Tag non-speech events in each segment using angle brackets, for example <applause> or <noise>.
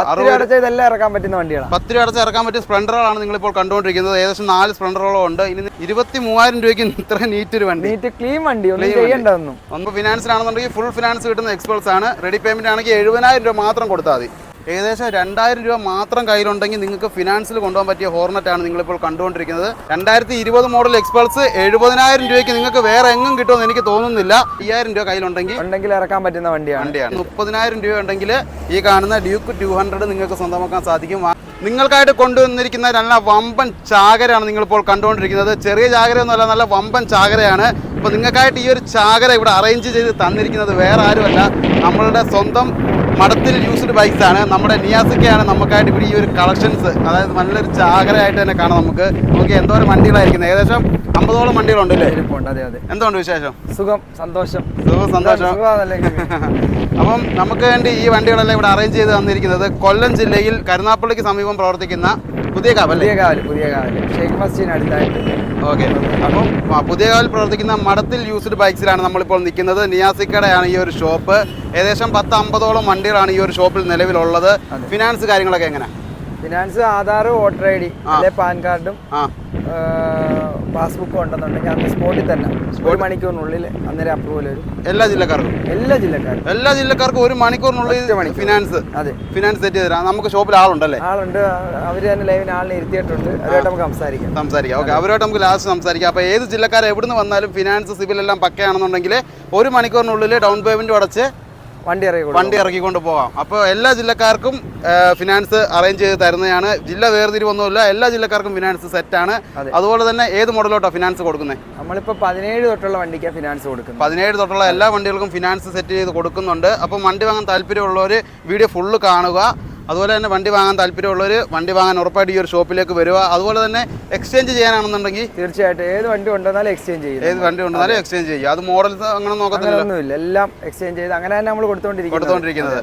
പത്ത് രൂപ അടച്ചാൽ ഇതെല്ലാം ഇറക്കാൻ പറ്റുന്ന വണ്ടികളാണ് പത്ത് രൂപ അടച്ച് ഇറക്കാൻ പറ്റിയ നിങ്ങൾ ഇപ്പോൾ കണ്ടുകൊണ്ടിരിക്കുന്നത്. ഏകദേശം നാല് സ്പ്ലെൻഡറുകളും ഉണ്ട്. ഇനി ഇരുപത്തി മൂവായിരം രൂപയ്ക്ക് ഇത്ര നീറ്റ് ഒരു വണ്ടി. നീറ്റ് ക്ലീൻ വണ്ടി ഒന്നും ചെയ്യണ്ടതൊന്നും. ഒന്ന് ഫിനാൻസിലാണെന്നുണ്ടെങ്കിൽ ഫുൾ ഫിനാൻസ് കിട്ടുന്ന എക്സ്പേർട്സ് ആണ്. റെഡി പേയ്മെന്റ് ആണെങ്കിൽ എഴുപതിനായിരം രൂപ മാത്രം കൊടുത്താൽ മതി. ഏകദേശം രണ്ടായിരം രൂപ മാത്രം കയ്യിലുണ്ടെങ്കിൽ നിങ്ങൾക്ക് ഫിനാൻസിൽ കൊണ്ടുപോകാൻ പറ്റിയ ഹോർണറ്റ് ആണ് നിങ്ങളിപ്പോൾ കണ്ടുകൊണ്ടിരിക്കുന്നത്. രണ്ടായിരത്തി ഇരുപത് മോഡൽ എക്സ്പൾസ് എഴുപതിനായിരം രൂപയ്ക്ക് നിങ്ങൾക്ക് വേറെ എങ്ങും കിട്ടുമെന്ന് എനിക്ക് തോന്നുന്നില്ല. അയ്യായിരം രൂപ കയ്യിലുണ്ടെങ്കിൽ ഉണ്ടെങ്കിൽ ഇറക്കാൻ പറ്റുന്ന വണ്ടിയാണ്. വണ്ടിയാണ്. മുപ്പതിനായിരം രൂപ ഉണ്ടെങ്കിൽ ഈ കാണുന്ന ഡ്യൂക്ക് ടു ഹൺഡ്രഡ് നിങ്ങൾക്ക് സ്വന്തമാക്കാൻ സാധിക്കും. നിങ്ങൾക്കായിട്ട് കൊണ്ടുവന്നിരിക്കുന്ന നല്ല വമ്പൻ ചാകരയാണ് നിങ്ങളിപ്പോൾ കണ്ടുകൊണ്ടിരിക്കുന്നത്. ചെറിയ ചാകരയൊന്നുമല്ല നല്ല വമ്പൻ ചാകരയാണ്. അപ്പോൾ നിങ്ങൾക്കായിട്ട് ഈ ഒരു ചാകര ഇവിടെ അറേഞ്ച് ചെയ്ത് തന്നിരിക്കുന്നത് വേറെ ആരുമല്ല. നമ്മളുടെ സ്വന്തം മടത്തിൽ യൂസ്ഡ് ബൈക്സ് ആണ്. നമ്മുടെ നിയാസൊക്കെയാണ് നമുക്കായിട്ട് ഇവിടെ ഈ ഒരു കളക്ഷൻസ് അതായത് നല്ലൊരു ചാകരയായിട്ട് തന്നെ കാണാം നമുക്ക്. നമുക്ക് എന്തോരം വണ്ടികളായിരിക്കുന്നത്. ഏകദേശം അമ്പതോളം വണ്ടികളുണ്ട് അല്ലേ? അതെ അതെ. എന്തുകൊണ്ട് വിശേഷം? സുഖം സന്തോഷം. സുഖം സന്തോഷം. <laughs> അപ്പം നമുക്ക് വേണ്ടി ഈ വണ്ടികളെല്ലാം ഇവിടെ അറേഞ്ച് ചെയ്ത് തന്നിരിക്കുന്നത് കൊല്ലം ജില്ലയിൽ കരുനാപ്പള്ളിക്ക് സമീപം പ്രവർത്തിക്കുന്ന പുതിയ കാവൽ പുതിയ കാവൽ പുതിയ കാവൽ. ഷെയ്ഖ് മസ്ജിദിന് അടുത്തായിട്ട്. ഓക്കെ. അപ്പം പുതിയ കാവൽ പ്രവർത്തിക്കുന്ന മഠത്തിൽ യൂസ്ഡ് ബൈക്സിലാണ് നമ്മളിപ്പോൾ നിൽക്കുന്നത്. നിയാസിക്കടയാണ് ഈ ഒരു ഷോപ്പ്. ഏകദേശം പത്ത് അമ്പതോളം വണ്ടികളാണ് ഈ ഒരു ഷോപ്പിൽ നിലവിലുള്ളത്. ഫിനാൻസ് കാര്യങ്ങളൊക്കെ എങ്ങനെ finance Aadhaar voter I D PAN കാർഡും. പാസ്ബുക്കും ഉണ്ടെന്നുണ്ടെങ്കിൽ അന്ന് സ്പോട്ടിൽ തന്നെ. ഒരു മണിക്കൂറിനുള്ളിൽ അന്നേരം അപ്രൂവൽ വരും. എല്ലാ ജില്ലക്കാർക്കും? എല്ലാ ജില്ലക്കാർക്കും. എല്ലാ ജില്ലക്കാർക്കും ഒരു മണിക്കൂറിനുള്ളിൽ ഫിനാൻസ് അതെ. ഫിനാൻസ് സെറ്റ് ചെയ്ത് നമുക്ക് ഷോപ്പിൽ ആളുണ്ടല്ലേ? ആളുണ്ട്. അവർ തന്നെ ലൈവിന് ആളിനെ ഇരുത്തിയിട്ടുണ്ട്. അവരായിട്ട് നമുക്ക് സംസാരിക്കാം. സംസാരിക്കാം. ഓക്കെ അവരോട്ട് നമുക്ക് ലാസ്റ്റ് സംസാരിക്കാം. അപ്പോൾ ഏത് ജില്ലക്കാർ എവിടുന്ന് വന്നാലും ഫിനാൻസ് സിവിൽ എല്ലാം പക്കയാണെന്നുണ്ടെങ്കിൽ ഒരു മണിക്കൂറിനുള്ളിൽ ഡൗൺ പേയ്മെന്റ് അടച്ച് വണ്ടി വണ്ടി ഇറക്കിക്കൊണ്ട് പോകാം അപ്പോൾ എല്ലാ ജില്ലക്കാർക്കും ഫിനാൻസ് അറേഞ്ച് ചെയ്ത് തരുന്നതാണ്. ജില്ല വേർതിരിവൊന്നുമില്ല. എല്ലാ ജില്ലക്കാർക്കും ഫിനാൻസ് സെറ്റാണ് ആണ്. അതുപോലെ തന്നെ ഏത് മോഡലോട്ടോ ഫിനാൻസ് കൊടുക്കുന്നത് നമ്മളിപ്പോൾ പതിനേഴ് തൊട്ടുള്ള വണ്ടിക്കാണ് ഫിനാൻസ് കൊടുക്കുന്നത്. പതിനേഴ് തൊട്ടുള്ള എല്ലാ വണ്ടികൾക്കും ഫിനാൻസ് സെറ്റ് ചെയ്ത് കൊടുക്കുന്നുണ്ട്. അപ്പം വണ്ടി വാങ്ങാൻ താല്പര്യമുള്ളവർ വീഡിയോ ഫുള്ള് കാണുക. അതുപോലെ തന്നെ വണ്ടി വാങ്ങാൻ താല്പര്യമുള്ളവർ വണ്ടി വാങ്ങാൻ ഉറപ്പായിട്ട് ഈ ഒരു ഷോപ്പിലേക്ക് വരിക. അതുപോലെ തന്നെ എക്സ്ചേഞ്ച് ചെയ്യാനാണെന്നുണ്ടെങ്കിൽ തീർച്ചയായിട്ടും. ഏത് വണ്ടി കൊണ്ടുവന്നാലും എക്സ്ചേഞ്ച് ചെയ്യും ഏത് വണ്ടി ഉണ്ടെന്നാലും എക്സ്ചേഞ്ച് ചെയ്യും. അത് മോഡൽ അങ്ങനെ നോക്കത്തില്ല എല്ലാം എക്സ്ചേഞ്ച് ചെയ്ത് അങ്ങനെ തന്നെ നമ്മൾ കൊടുത്തോണ്ടിരിക്കുന്നത്. കൊടുത്തുകൊണ്ടിരിക്കുന്നത്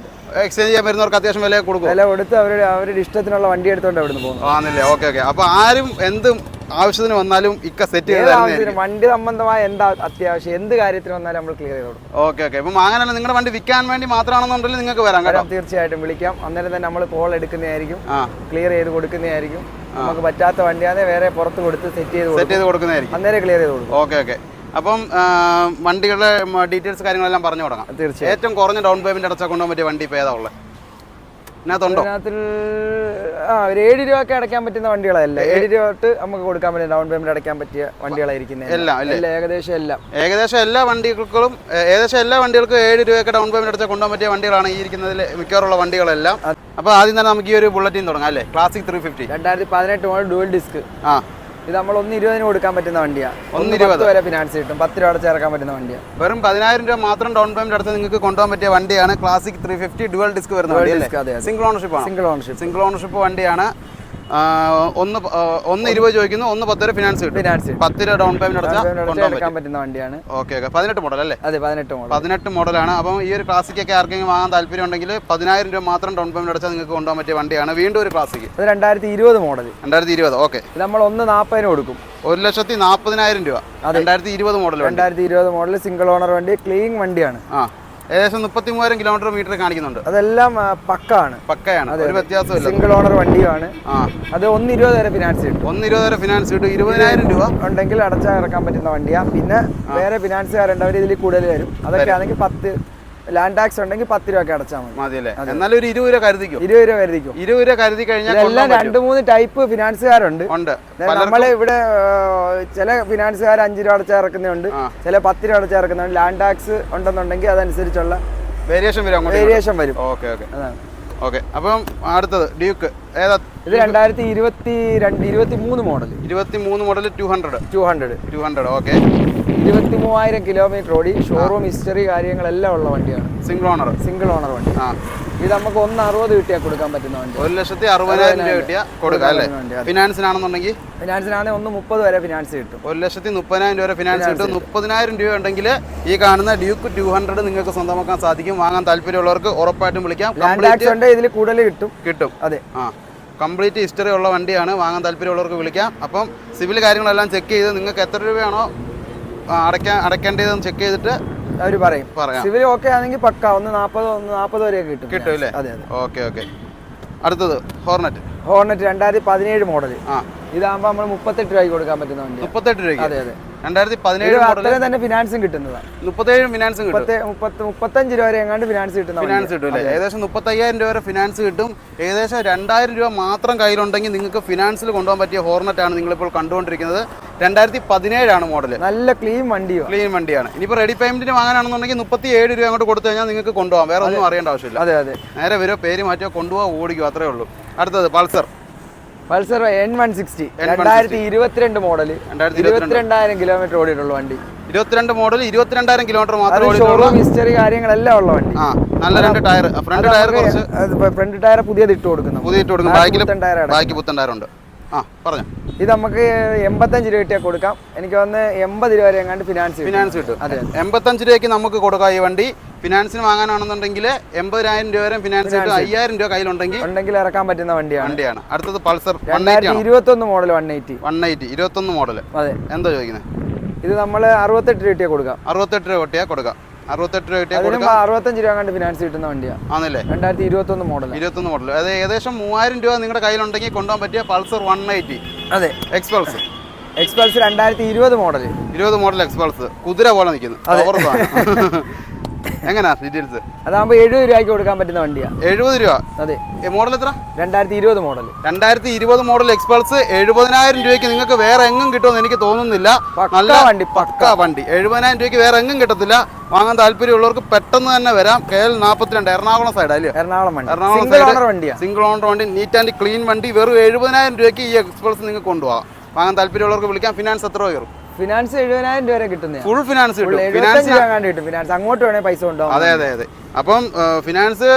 എക്സ്ചേഞ്ച് ചെയ്യാൻ വരുന്നവർക്ക് അത്യാവശ്യം വില കൊടുക്കും. വില കൊടുത്ത് അവരുടെ അവരുടെ ഇഷ്ടത്തിനുള്ള വണ്ടി എടുത്തോണ്ട് അവിടുന്ന് പോകും ആണല്ലേ ഓക്കെ ഓക്കെ അപ്പൊ ആരും എന്തും ആവശ്യത്തിന് വന്നാലും ഇക്ക സെറ്റ് ചെയ്ത് വണ്ടി സംബന്ധമായ എന്താ അത്യാവശ്യം? എന്ത് കാര്യത്തിന് വന്നാലും നമ്മൾ ക്ലിയർ ചെയ്ത് കൊടുക്കും. ഓക്കെ ഓക്കെ ഇപ്പം അങ്ങനെയല്ല നിങ്ങളുടെ വണ്ടി വിൽക്കാൻ വേണ്ടി മാത്രമാണെന്നുണ്ടെങ്കിൽ നിങ്ങൾക്ക് വരാം കേട്ടോ. തീർച്ചയായിട്ടും വിളിക്കാം. അന്നേരം തന്നെ നമ്മൾ കോൾ എടുക്കുന്നതായിരിക്കും. ക്ലിയർ ചെയ്ത് കൊടുക്കുന്നതായിരിക്കും. നമുക്ക് പറ്റാത്ത വണ്ടിയാതെ വേറെ പുറത്ത് കൊടുത്ത് സെറ്റ് ചെയ്ത് സെറ്റ് ചെയ്ത് കൊടുക്കുന്നതായിരിക്കും. അന്നേരം ക്ലിയർ ചെയ്ത് കൊടുക്കും. ഓക്കെ ഓക്കെ അപ്പം വണ്ടികളുടെ ഡീറ്റെയിൽസ് കാര്യങ്ങളെല്ലാം പറഞ്ഞു തുടങ്ങാം. തീർച്ചയായും ഏറ്റവും കുറഞ്ഞ ഡൗൺ പേയ്മെന്റ് അടച്ചാൽ കൊണ്ടുപോകാൻ പറ്റിയ വണ്ടി ഇപ്പോൾ ഏതാ ഉള്ളത്? ഇതിനകത്തുണ്ടോ? ആ ഒരു ഏഴ് രൂപയൊക്കെ അടയ്ക്കാൻ പറ്റുന്ന വണ്ടികളല്ല? ഏഴ് രൂപ തൊട്ട് നമുക്ക് കൊടുക്കാൻ പറ്റുന്ന ഡൗൺ പേയ്മെന്റ് അടയ്ക്കാൻ പറ്റിയ വണ്ടികളായിരിക്കുന്നത് എല്ലാം അല്ലേ? എല്ലാം ഏകദേശം എല്ലാം. ഏകദേശം എല്ലാ വണ്ടികൾക്കും ഏകദേശം എല്ലാ വണ്ടികൾക്കും ഏഴ് രൂപയൊക്കെ ഡൗൺ പേയ്മെന്റ് അടച്ചാൽ കൊണ്ടുപോകാൻ പറ്റിയ വണ്ടികളാണ് ഈ ഇരിക്കുന്നതിൽ മിക്കവാറുള്ള വണ്ടികളെല്ലാം. അപ്പോൾ ആദ്യം തന്നെ നമുക്ക് ഈ ഒരു ബുള്ളറ്റിൻ തുടങ്ങാം അല്ലേ? ക്ലാസിക് ത്രീ ഫിഫ്റ്റി രണ്ടായിരത്തി പതിനെട്ട് മോഡൽ ഡുവൽ ഡിസ്ക് ആ. ഇത് നമ്മൾ ഒന്ന് ഇരുപതിന് കൊടുക്കാൻ പറ്റുന്ന വണ്ടിയാണ് ഒന്ന് ഇരുപത്. വരെ ഫിനാൻസ് കിട്ടും. പത്ത് രൂപ ചേർക്കാൻ പറ്റുന്ന വണ്ടിയാണ് വെറും പതിനായിരം രൂപ മാത്രം ഡൗൺ പേയ്മെന്റ് അടുത്ത് നിങ്ങൾക്ക് കൊണ്ടുപോകാൻ പറ്റിയ വണ്ടിയാണ് classic three fifty dual disc വരുന്ന Dual വണ്ടി അല്ലേ? Single ownership single ownership single ownership വണ്ടിയാണ്. ഒന്ന് ഒന്ന് ഇരുപത് ചോദിക്കുന്നു ഒന്ന് പത്ത് വരെ ഫിനാൻസ് കിട്ടും. ഫിനാൻസ് പത്ത് രൂപ ഡൗൺ പേയ്മെന്റ് അടച്ചാൽ പറ്റുന്ന വണ്ടിയാണ്. ഓക്കെ ഓക്കെ പതിനെട്ട് മോഡൽ അല്ലേ? അതെ പതിനെട്ട് മോഡൽ പതിനെട്ട് മോഡലാണ് അപ്പം ഈ ഒരു ക്ലാസിക് ഒക്കെ ആർക്കെങ്കിലും വാങ്ങാൻ താല്പര്യം ഉണ്ടെങ്കിൽ പതിനായിരം രൂപ മാത്രം ഡൗൺ പേയ്മെന്റ് അടച്ചാൽ നിങ്ങൾക്ക് കൊണ്ടുപോകാൻ പറ്റിയ വണ്ടിയാണ് വീണ്ടും ഒരു ക്ലാസിക് അത് രണ്ടായിരത്തി ഇരുപത് മോഡൽ രണ്ടായിരത്തി ഇരുപത് ഓക്കെ നമ്മൾ ഒന്ന് നാൽപ്പതിന് കൊടുക്കും. ഒരു ലക്ഷത്തി നാൽപ്പതിനായിരം രൂപ. രണ്ടായിരത്തി ഇരുപത് മോഡൽ രണ്ടായിരത്തി ഇരുപത് മോഡൽ സിംഗിൾ ഓണർ വണ്ടി ക്ലീൻ വണ്ടിയാണ്. ആ. ഏകദേശം മുപ്പത്തി മൂവായിരം കിലോമീറ്റർ മീറ്റർ കാണിക്കുന്നുണ്ട്. അതെല്ലാം പക്കാണ്. പക്കയാണ്. ഒരു വ്യത്യാസമില്ല സിംഗിൾ ഓണർ വണ്ടിയാണ് അത് ഒന്ന് ഇരുപത് വരെ ഫിനാൻസ് കിട്ടും. ഒന്ന് ഇരുപത് വരെ ഫിനാൻസ് കിട്ടും. ഇരുപതിനായിരം രൂപ. ഉണ്ടെങ്കിൽ അടച്ചാൽ ഇറക്കാൻ പറ്റുന്ന വണ്ടിയാണ് പിന്നെ വേറെ ഫിനാൻസുകാരുണ്ട് അവർ ഇതിൽ കൂടുതൽ വരും അതൊക്കെ ആണെങ്കിൽ പത്ത് ലാൻഡ് ടാക്സ് ഉണ്ടെങ്കിൽ പത്ത് രൂപ അടച്ചാൽ മതി. മതി അല്ലേ എന്നാലും ഒരു ഇരുപത് രൂപ കരുതിക്കും? ഇരുപത് രൂപ കരുതിക്കും? ഇരുപത് രൂപ കരുതി കഴിഞ്ഞാൽ എല്ലാം രണ്ട് മൂന്ന് ടൈപ്പ് ഫിനാൻസുകാരുണ്ട് ഉണ്ട്. നമ്മളെ ഇവിടെ ചില ഫിനാൻസുകാർ അഞ്ച് രൂപ അടച്ചാൽ ഇറക്കുന്നുണ്ട്. ചില പത്ത് രൂപ അടച്ചാൽ ഇറക്കുന്നുണ്ട്. ലാൻഡ് ടാക്സ് ഉണ്ടെന്നുണ്ടെങ്കിൽ അതനുസരിച്ചുള്ള വേരിയേഷൻ വരും വേരിയേഷൻ വരും. Okay okay. അതാണ്. ഓക്കെ അപ്പം അടുത്തത് ഡ്യൂക്ക് ഏതാ? ഇത് രണ്ടായിരത്തി ഇരുപത്തി രണ്ട് ഇരുപത്തി മൂന്ന് മോഡൽ ഇരുപത്തി മൂന്ന് model two hundred two hundred two hundred okay ഇരുപത്തി മൂവായിരം കിലോമീറ്റർ ഓടി ഷോറൂം ഹിസ്റ്ററി കാര്യങ്ങളെല്ലാം ഉള്ള വണ്ടിയാണ്. സിംഗിൾ ഓണർ സിംഗിൾ ഓണർ വണ്ടി. ആ. ഇത് നമുക്ക് ഒന്ന് അറുപത് കിട്ടിയാൽ കൊടുക്കാൻ പറ്റുന്ന വണ്ടി. ഒരു ലക്ഷത്തി അറുപതിനായിരം രൂപ കിട്ടിയാൽ കൊടുക്കാം അല്ലേ. ഫിനാൻസിനാണെന്നുണ്ടെങ്കിൽ ഫിനാൻസിനാണെങ്കിൽ ഒന്ന് മുപ്പത് വരെ ഫിനാൻസ് കിട്ടും. ഒരു ലക്ഷത്തി മുപ്പതിനായിരം രൂപ വരെ ഫിനാൻസ് കിട്ടും. മുപ്പതിനായിരം രൂപ ഉണ്ടെങ്കിൽ ഈ കാണുന്ന ഡ്യൂക്ക് ടു ഹൺഡ്രഡ് നിങ്ങൾക്ക് സ്വന്തമാക്കാൻ സാധിക്കും. വാങ്ങാൻ താല്പര്യമുള്ളവർക്ക് ഉറപ്പായിട്ടും വിളിക്കാം. ഇതിൽ കൂടുതൽ കിട്ടും. കിട്ടും. അതെ. ആ. കംപ്ലീറ്റ് ഹിസ്റ്ററി ഉള്ള വണ്ടിയാണ്. വാങ്ങാൻ താല്പര്യമുള്ളവർക്ക് വിളിക്കാം. അപ്പം സിവിൽ കാര്യങ്ങളെല്ലാം ചെക്ക് ചെയ്ത് നിങ്ങൾക്ക് എത്ര രൂപയാണോ അടയ്ക്കാൻ അടയ്ക്കേണ്ടതെന്ന് ചെക്ക് ചെയ്തിട്ട് അവർ പറയും. പറയാം. സിവിൽ ഓക്കെ ആണെങ്കിൽ പക്ക. ഒന്ന് നാൽപ്പത് ഒന്ന് നാൽപ്പത് വരെ കിട്ടും. കിട്ടും അല്ലേ? അതെ അതെ. Okay okay. അടുത്തത് ഹോർണറ്റ് ഹോർണറ്റ് രണ്ടായിരത്തി പതിനേഴ് മോഡൽ ആ. ഇതാകുമ്പോൾ നമ്മൾ മുപ്പത്തെട്ട് രൂപയ്ക്ക് കൊടുക്കാൻ പറ്റുന്ന വണ്ടി മുപ്പത്തെട്ട് രൂപയ്ക്ക്? അതെ അതെ. രണ്ടായിരത്തി ഇത് പതിനേഴ് മോഡൽ അത്രയും തന്നെ ഫിനാൻസും കിട്ടുന്നതാണ് മുപ്പത്തേഴ് ഫിനാൻസും കിട്ടും. മുപ്പത്തി മുപ്പത്തി മുപ്പത്തഞ്ച് രൂപ വരെ എങ്ങാണ്ട് ഫിനാൻസ് കിട്ടുന്ന ഫിനാൻസ് കിട്ടും ഏകദേശം മുപ്പത്തയ്യായിരം രൂപ വരെ ഫിനാൻസ് കിട്ടും. ഏകദേശം രണ്ടായിരം രൂപ മാത്രം കയ്യിലുണ്ടെങ്കിൽ നിങ്ങൾക്ക് ഫിനാൻസിൽ കൊണ്ടുപോകാൻ പറ്റിയ ഹോർണറ്റ് ആണ് നിങ്ങളിപ്പോൾ കണ്ടുകൊണ്ടിരിക്കുന്നത്. രണ്ടായിരത്തി പതിനേഴാണ് മോഡൽ നല്ല ക്ലീൻ വണ്ടിയോ. ക്ലീൻ വണ്ടിയാണ്. ഇനിയിപ്പോൾ റെഡി പേയ്മെന്റിന് വാങ്ങാനാണെന്നുണ്ടെങ്കിൽ മുപ്പത്തി ഏഴ് രൂപ അങ്ങോട്ട് കൊടുത്തു കഴിഞ്ഞാൽ നിങ്ങൾക്ക് കൊണ്ടുപോകാം. വേറെ ഒന്നും അറിയേണ്ട ആവശ്യമില്ല. അതെ അതെ. നേരെ വരുമോ പേര് മാറ്റിയോ കൊണ്ടുപോകാം ഓടിക്കും അത്രേ ഉള്ളൂ. അടുത്തത് Pulsar. Pulsar N one sixty രണ്ടായിരത്തി ഇരുപത്തിരണ്ട് മോഡൽ ഇരുപത്തിരണ്ടായിരം കിലോമീറ്റർ ഓടിയിട്ടുള്ള വണ്ടി. ഇരുപത്തിരണ്ട് മോഡൽ ഇരുപത്തിരണ്ടായിരം കിലോമീറ്റർ മാത്രം മാത്രമേ ഷോറൂം ഹിസ്റ്ററി കാര്യങ്ങളെല്ലാം ഉള്ള വണ്ടി. നല്ല രണ്ട് ടയർ ഫ്രണ്ട് ടയർ കുറച്ച് ഫ്രണ്ട് ടയർ പുതിയത് ഇട്ട് കൊടുക്കുന്നു. പുതിയ ഇട്ട് കൊടുക്കുന്നു. ബാക്കിൽ ബാക്കി പുത്തൻ ടയർ ഉണ്ട് ആ പറഞ്ഞു. ഇത് നമുക്ക് എൺപത്തഞ്ച് രൂപ കിട്ടിയാൽ കൊടുക്കാം. എനിക്ക് വന്ന് എൺപത് രൂപ വരെ എങ്ങാണ്ട് ഫിനാൻസ് ഫിനാൻസ് കിട്ടും. അതെ. എൺപത്തഞ്ച് രൂപയ്ക്ക് നമുക്ക് കൊടുക്കാം ഈ വണ്ടി. ഫിനാൻസിന് വാങ്ങാനാണെന്നുണ്ടെങ്കിൽ എൺപതിനായിരം രൂപ വരെ ഫിനാൻസ് ആയിട്ട് അയ്യായിരം രൂപ കയ്യിലുണ്ടെങ്കിൽ ഉണ്ടെങ്കിൽ ഇറക്കാൻ പറ്റുന്ന വണ്ടിയാണ്. വണ്ടിയാണ്. അടുത്തത് പൾസർ വൺ എയ്റ്റി രണ്ടായിരത്തി ആണ്? ഇരുപത്തി ഒന്ന് model one eighty one eighty ഇരുപത്തൊന്ന് മോഡൽ അതെ. എന്താ ചോദിക്കുന്നത് ഇത് നമ്മൾ അറുപത്തെട്ട് രൂപ കിട്ടിയാൽ കൊടുക്കാം. അറുപത്തെട്ട് രൂപ കിട്ടിയാൽ കൊടുക്കാം. അറുപത്തെട്ട് രൂപ കിട്ടിയാൽ അറുപത്തഞ്ച് രൂപ കണ്ട് ഫിനാൻസ് കിട്ടുന്ന വണ്ടിയാണ് ആണല്ലേ രണ്ടായിരത്തി ഇരുപത്തി ഒന്ന് മോഡൽ ഇരുപത്തൊന്ന് മോഡൽ അത് ഏകദേശം മൂവായിരം രൂപ നിങ്ങളുടെ കയ്യിലുണ്ടെങ്കിൽ കൊണ്ടുപോകാൻ പറ്റിയ പൾസർ വൺ എയ്റ്റി അതെ. എക്സ്പൾസ് എക്സ്പൾസ് രണ്ടായിരത്തി ഇരുപത് മോഡൽ ഇരുപത് മോഡൽ എക്സ്പൾസ് കുതിര പോലെ നിൽക്കുന്നു. <laughs> എങ്ങനെയാ ഡീറ്റെയിൽസ് അതാകുമ്പോ എഴുപത് രൂപയ്ക്ക് കൊടുക്കാൻ പറ്റുന്ന വണ്ടിയാ. എഴുപത് രൂപ? അതെ. മോഡൽ എത്ര? രണ്ടായിരത്തി ഇരുപത് മോഡൽ രണ്ടായിരത്തി ഇരുപത് മോഡൽ എക്സ്പൾസ് എഴുപതിനായിരം രൂപയ്ക്ക് നിങ്ങൾക്ക് വേറെ എങ്ങും കിട്ടുമെന്ന് എനിക്ക് തോന്നുന്നില്ല. നല്ല വണ്ടി, പക്ക. വണ്ടി. എഴുപതിനായിരം രൂപയ്ക്ക് വേറെ എങ്ങും കിട്ടത്തില്ല. വാങ്ങാൻ താല്പര്യമുള്ളവർക്ക് പെട്ടെന്ന് തന്നെ വരാം. കെ എൽ നാൽപ്പത്തിരണ്ട് എറണാകുളം സൈഡ് അല്ലേ? എറണാകുളം എറണാകുളം സിംഗിൾ ഓണർ വണ്ടിയാണ് സിംഗിൾ ഓണർ വണ്ടി നീറ്റ് ആൻഡ് ക്ലീൻ വണ്ടി. വെറും എഴുപതിനായിരം രൂപയ്ക്ക് ഈ എക്സ്പൾസ് നിങ്ങൾക്ക് കൊണ്ടുപോകാം. വാങ്ങാൻ താല്പര്യമുള്ളവർക്ക് വിളിക്കാം. ഫിനാൻസ് എത്ര രൂപ കയറും. ഫിനാൻസ് എഴുപതിനായിരം രൂപ വരെ കിട്ടുന്നത് ഫുൾ ഫിനാൻസ് കിട്ടും. ഫിനാൻസ് അങ്ങോട്ട് വേണേ പൈസ ഉണ്ടോ അതെ അതെ അതെ. അപ്പം ഫിനാൻസ്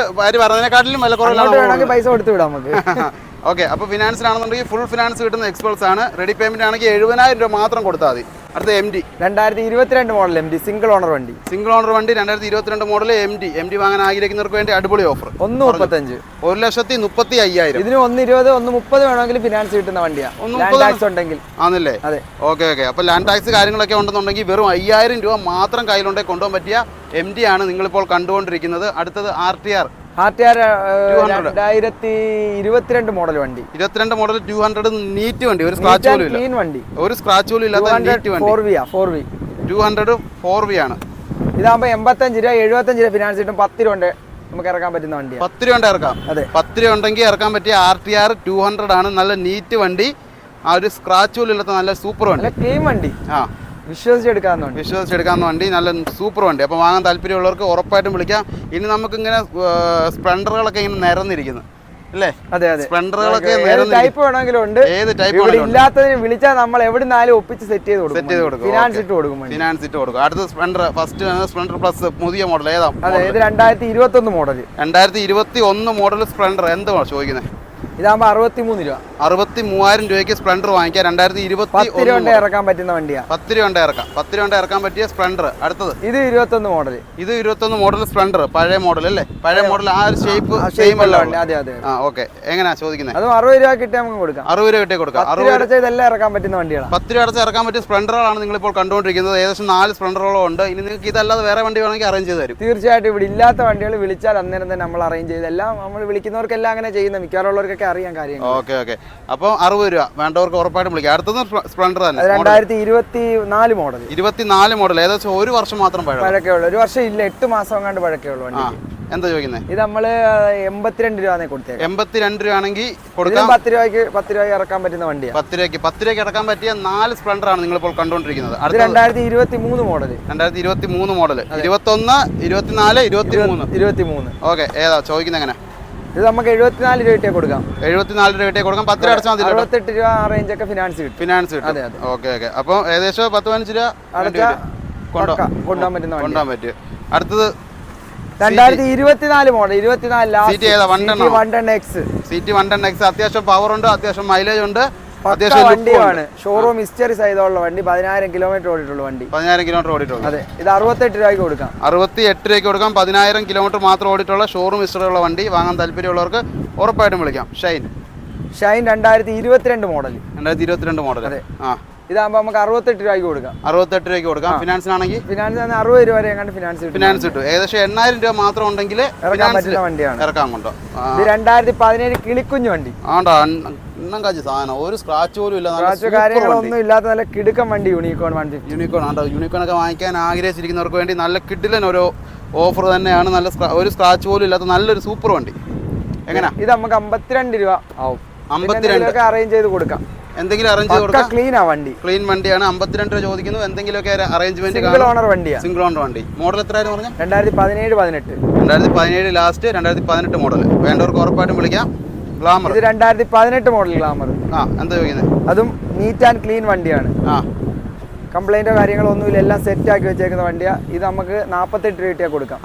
പറഞ്ഞതിനെക്കാട്ടിലും വില കുറവ് പൈസ കൊടുത്തു വിടാം നമുക്ക്. <laughs> ഓക്കെ അപ്പോൾ ഫിനാൻസിലാണെന്നുണ്ടെങ്കിൽ ഫുൾ ഫിനാൻസ് കിട്ടുന്ന എക്സ്പൾസ് ആണ്. റെഡി പേയ്മെന്റ് ആണെങ്കിൽ എഴുപതിനായിരം രൂപ മാത്രം കൊടുത്താൽ മതി. അടുത്ത എം ഡി രണ്ടായിരത്തി ഇരുപത്തിരണ്ട് model M D single owner വണ്ടി. സിംഗിൾ ഓണർ വണ്ടി രണ്ടായിരത്തി ഇരുപത്തിരണ്ട് model M D M D വാങ്ങാൻ ആഗ്രഹിക്കുന്നവർക്ക് വേണ്ടി അടിപൊളി ഓഫർ ഒന്ന് മുപ്പത്തഞ്ച്. ഒരു ലക്ഷത്തി മുപ്പത്തി അയ്യായിരം ഇതിന് ഒന്ന് ഇരുപത് ഒന്ന് മുപ്പത് വേണമെങ്കിൽ ഫിനാൻസ് കിട്ടുന്ന വണ്ടിയാണ് ടാക്സ് ഉണ്ടെങ്കിൽ. ആണല്ലേ? അതെ. Okay okay. അപ്പോൾ ലാൻഡ് ടാക്സ് കാര്യങ്ങളൊക്കെ ഉണ്ടെന്നുണ്ടെങ്കിൽ വെറും അയ്യായിരം രൂപ മാത്രം കയ്യിലുണ്ടെങ്കിൽ കൊണ്ടുപോകാൻ പറ്റിയ എം ഡി ആണ് നിങ്ങളിപ്പോൾ കണ്ടുകൊണ്ടിരിക്കുന്നത്. അടുത്തത് R T R R T R 200. രണ്ടായിരത്തി ഇരുപത്തിരണ്ട് മോഡൽ വണ്ടി. ഇരുപത്തിരണ്ട് മോഡൽ ടു ഹൺഡ്രഡ് നീറ്റ് വണ്ടി. ഒരു സ്ക്രാച്ച് പോലും ഇല്ല. വണ്ടി. ഒരു സ്ക്രാച്ച് പോലും ഇല്ലാത്ത നീറ്റ് വണ്ടി. Four V two hundred four V ആണ്. ഇതാകുമ്പോൾ എൺപത്തഞ്ച് രൂപ എഴുപത്തഞ്ച് രൂപ ഫിനാൻസ് കിട്ടും. പത്ത് രൂപ ഉണ്ട് നമുക്ക് ഇറക്കാൻ പറ്റുന്ന വണ്ടി പത്ത് രൂപ ഇറക്കാം. അതെ. പത്ത് രൂപ ഉണ്ടെങ്കിൽ ഇറക്കാൻ പറ്റിയ R T R two hundred ആണ്. നല്ല നീറ്റ് വണ്ടി. ആ ഒരു സ്ക്രാച്ച് പോലും ഇല്ലാത്ത നല്ല സൂപ്പർ വണ്ടി. ക്ലീൻ വണ്ടി. ആ. വിശ്വസിച്ചെടുക്കാവുന്ന വണ്ടി വിശ്വസിച്ചെടുക്കാവുന്ന വണ്ടി നല്ല സൂപ്പർ വണ്ടി. അപ്പോൾ വാങ്ങാൻ താല്പര്യമുള്ളവർക്ക് ഉറപ്പായിട്ടും വിളിക്കാം. ഇനി നമുക്കിങ്ങനെ സ്പ്ലെൻഡറുകളൊക്കെ ഇങ്ങനെ നിരന്നിരിക്കുന്നു. അല്ലേ? അതെ അതെ. സ്പ്ലെൻഡറുകളൊക്കെ ടൈപ്പ് വേണമെങ്കിലും ഉണ്ട് ഏത് ടൈപ്പ് ഇല്ലാത്തതിന് വിളിച്ചാൽ നമ്മൾ എവിടെ നിന്നാലും ഒപ്പിച്ച് സെറ്റ് ചെയ്ത് സെറ്റ് ചെയ്ത് കൊടുക്കും. കൊടുക്കും ഫിനാൻസ് ഇട്ട് കൊടുക്കും ഫിനാൻസ് ഇട്ട് കൊടുക്കും. അടുത്ത സ്പ്ലെൻഡർ ഫസ്റ്റ് സ്പ്ലെൻഡർ പ്ലസ് പുതിയ മോഡൽ. ഏതാ അതെ ഇത് രണ്ടായിരത്തി ഇരുപത്തി ഒന്ന് മോഡൽ രണ്ടായിരത്തി ഇരുപത്തി ഒന്ന് മോഡൽ സ്പ്ലെൻഡർ. എന്തുവാ ചോദിക്കുന്നത് ഇതാകുമ്പോൾ അറുപത്തി മൂന്ന് രൂപ. അറുപത്തി മൂവായിരം രൂപയ്ക്ക് സ്പ്ലെൻഡർ വാങ്ങിക്കാം. രണ്ടായിരത്തി ഇരുപത്തി പത്ത് രൂപ ഇറക്കാൻ പറ്റുന്ന വണ്ടിയാ. പത്ത് രൂപ ഇറക്കാം. പത്ത് രൂപ ഇറക്കാൻ പറ്റിയ സ്പ്ലെൻഡർ. അടുത്തത്. ഇത് ഇരുപത്തൊന്ന് മോഡൽ ഇത് ഇരുപത്തൊന്ന് മോഡൽ സ്പ്ലെൻഡർ. പഴയ മോഡൽ അല്ലേ? പഴയ മോഡൽ ആ ഒരു ഷേപ്പ് സെയിം അല്ല അതെ അതെ ആ ഓക്കെ എങ്ങനെയാ ചോദിക്കുന്നത് അത് അറുപത് രൂപ കിട്ടിയാൽ നമുക്ക് കൊടുക്കാം. അറുപത് രൂപ കിട്ടിയ കൊടുക്കാം. അറുപത് രൂപ ഇതെല്ലാം ഇറക്കാൻ പറ്റുന്ന വണ്ടികളാണ് പത്ത് രൂപ അടച്ച് ഇറക്കാൻ പറ്റിയ സ്പ്ലെൻഡറുകളാണ് നിങ്ങളിപ്പോൾ കണ്ടുകൊണ്ടിരിക്കുന്നത്. ഏകദേശം നാല് സ്പ്ലെൻഡറുകളും ഉണ്ട്. ഇനി നിങ്ങൾക്ക് ഇതല്ലാതെ വേറെ വണ്ടി വേണമെങ്കിൽ അറേഞ്ച് ചെയ്ത് തരും. തീർച്ചയായിട്ടും ഇവിടെ ഇല്ലാത്ത വണ്ടികൾ വിളിച്ചാൽ അന്നേരം തന്നെ നമ്മൾ അറേഞ്ച് ചെയ്ത് എല്ലാം നമ്മൾ വിളിക്കുന്നവർക്കെല്ലാം അങ്ങനെ ചെയ്യുന്ന മിക്കവാറുള്ളവർക്കൊക്കെ അറിയാൻ കാര്യങ്ങൾ ഓക്കെ ഓക്കെ. അപ്പോൾ അറുപത് രൂപ. വേണ്ടവർക്ക് ഉറപ്പായിട്ടും വിളിക്കാം. അടുത്തത് സ്പ്ലെൻഡർ തന്നെ. രണ്ടായിരത്തി ഇരുപത്തി നാല് മോഡൽ ഇരുപത്തിനാല് മോഡൽ ഏകദേശം ഒരു വർഷം മാത്രം പഴക്കേ ഉള്ളൂ ഒരു വർഷം ഇല്ല എട്ട് മാസം കണ്ട് പഴക്കേ വണ്ടി ആ എന്താ ചോദിക്കുന്നത് ഇത് നമ്മൾ എൺപത്തിരണ്ട് രൂപ കൊടുത്തത് എൺപത്തിരണ്ട് രൂപ ആണെങ്കിൽ കൊടുക്കാം. പത്ത് രൂപയ്ക്ക് പത്ത് രൂപയ്ക്ക് ഇറക്കാൻ പറ്റുന്ന വണ്ടിയാണ് പത്ത് രൂപയ്ക്ക് പത്ത് രൂപയ്ക്ക് ഇറക്കാൻ പറ്റിയ നാല് സ്പ്ലണ്ടർ ആണ് കണ്ടുകൊണ്ടിരിക്കുന്നത്. ഇപ്പോൾ കണ്ടുകൊണ്ടിരിക്കുന്നത് രണ്ടായിരത്തി ഇരുപത്തി മൂന്ന് മോഡൽ രണ്ടായിരത്തി ഇരുപത്തി മൂന്ന് മോഡൽ ഇരുപത്തൊന്ന് ഇരുപത്തിനാല് ഇരുപത്തി മൂന്ന് ഇരുപത്തി മൂന്ന് ഓക്കെ ഏതാ? ചോദിക്കുന്നത് എങ്ങനെ? ഇത് നമുക്ക് എഴുപത്തിനാല് രൂപ കൊടുക്കാം. എഴുപത്തിനാല് രൂപ കൊടുക്കാം. പത്ത് രൂപ അടച്ചാൽ മതി അറുപത്തെട്ട് രൂപ ആ റേഞ്ച് ഒക്കെ ഫിനാൻസ് കിട്ടും. ഫിനാൻസ് കിട്ടും. അതെ, അതെ. ഓക്കെ ഓക്കെ അപ്പോൾ ഏകദേശം പത്ത് പതിനഞ്ച് രൂപ അടച്ചാൽ കൊണ്ടുപോകാൻ പറ്റുന്ന കൊണ്ടുപോകാൻ പറ്റും. അടുത്തത് രണ്ടായിരത്തി ഇരുപത്തിനാല് മോഡൽ ഇരുപത്തിനാല്? One one X one ten X അത്യാവശ്യം പവർ ഉണ്ട് അത്യാവശ്യം മൈലേജ് ഉണ്ട്. വണ്ടിയാണ്. ഷോറൂം ഹിസ്റ്ററി സൈതമുള്ള വണ്ടി. പതിനായിരം കിലോമീറ്റർ ഓടിയിട്ടുള്ള വണ്ടി. പതിനായിരം കിലോമീറ്റർ ഓടിയിട്ടുണ്ട് അതെ. ഇത് അറുപത്തെട്ട് രൂപയ്ക്ക് കൊടുക്കാം. അറുപത്തി എട്ട് രൂപയ്ക്ക് കൊടുക്കാം. പതിനായിരം കിലോമീറ്റർ മാത്രം ഓടിയിട്ടുള്ള ഷോറൂം ഹിസ്റ്ററിയുള്ള വണ്ടി. വാങ്ങാൻ താല്പര്യമുള്ളവർക്ക് ഉറപ്പായിട്ടും വിളിക്കാം. ഷൈൻ. ഷൈൻ രണ്ടായിരത്തി ഇരുപത്തിരണ്ട് മോഡൽ രണ്ടായിരത്തി ഇരുപത്തിരണ്ട് മോഡൽ അതെ. ആ. ഇതാകുമ്പോൾ നമുക്ക് അറുപത്തെട്ട് രൂപയ്ക്ക് കൊടുക്കാം. അറുപത്തെട്ട് രൂപയ്ക്ക് കൊടുക്കാം. ഫിനാൻസിനാണെങ്കിൽ ഫിനാൻസ് ആണ് അറുപത് രൂപ വരെ എങ്ങാണ്ട് ഫിനാൻസ് ഫിനാൻസ് കിട്ടും. ഏകദേശം എണ്ണായിരം രൂപ മാത്രം ഉണ്ടെങ്കിൽ ഇറക്കാൻ പറ്റുന്ന വണ്ടിയാണ്. ഇറക്കാൻ കൊണ്ടോ. ഇത് രണ്ടായിരത്തി പതിനേഴ് കിളിക്കുഞ്ഞു വണ്ടി. ആണ്ടാ. എണ്ണം കാച്ചി സാധനം. ഒരു സ്ക്രാച്ച് പോലും ഇല്ല. സ്ക്രാച്ച്. കാര്യങ്ങളൊന്നും ഇല്ലാത്ത നല്ല കിടുക്കം വണ്ടി യൂണിക്കോൺ വണ്ടി. യൂണിക്കോൺ ആണ്ടോ യൂണിക്കോൺ ഒക്കെ വാങ്ങിക്കാൻ ആഗ്രഹിച്ചിരിക്കുന്നവർക്ക് വേണ്ടി നല്ല കിഡിലൻ ഒരു ഓഫർ തന്നെയാണ്. നല്ല ഒരു സ്ക്രാച്ച് പോലും ഇല്ലാത്ത നല്ലൊരു സൂപ്പർ വണ്ടി. എങ്ങനെയാ ഇത് നമുക്ക് അമ്പത്തിരണ്ട് രൂപ ആവും. അമ്പത്തിരണ്ട്. അറേഞ്ച് ചെയ്ത് കൊടുക്കാം. എന്തെങ്കിലും അറേഞ്ച് ചെയ്ത് കൊടുക്കാം? ക്ലീൻ ക്ലീനാ വണ്ടി. ക്ലീൻ വണ്ടിയാണ്. അമ്പത്തിരണ്ട് രൂപ ചോദിക്കുന്നു. എന്തെങ്കിലുമൊക്കെ അറേഞ്ച്മെന്റ് സിംഗിൾ ഓണർ വണ്ടിയാ. സിംഗിൾ ഓണർ വണ്ടി. മോഡൽ എത്രയായിരുന്നു പറഞ്ഞു? രണ്ടായിരത്തി പതിനേഴ് പതിനെട്ട്. രണ്ടായിരത്തി പതിനേഴ് ലാസ്റ്റ് രണ്ടായിരത്തി പതിനെട്ട് മോഡൽ വേണ്ടവർക്ക് ഉറപ്പായിട്ടും വിളിക്കാം. ഗ്ലാമർ ഇത് രണ്ടായിരത്തി പതിനെട്ട് മോഡൽ ഗ്ലാമർ ആ എന്താ ചോദിക്കുന്നത് അതും നീറ്റ് ആൻഡ് ക്ലീൻ വണ്ടിയാണ്. ആ. കംപ്ലൈന്റോ കാര്യങ്ങളോ ഒന്നുമില്ല. എല്ലാം സെറ്റ് ആക്കി വെച്ചേക്കുന്ന വണ്ടിയാ. ഇത് നമുക്ക് നാപ്പത്തെട്ട് രൂപ കിട്ടിയാൽ കൊടുക്കാം.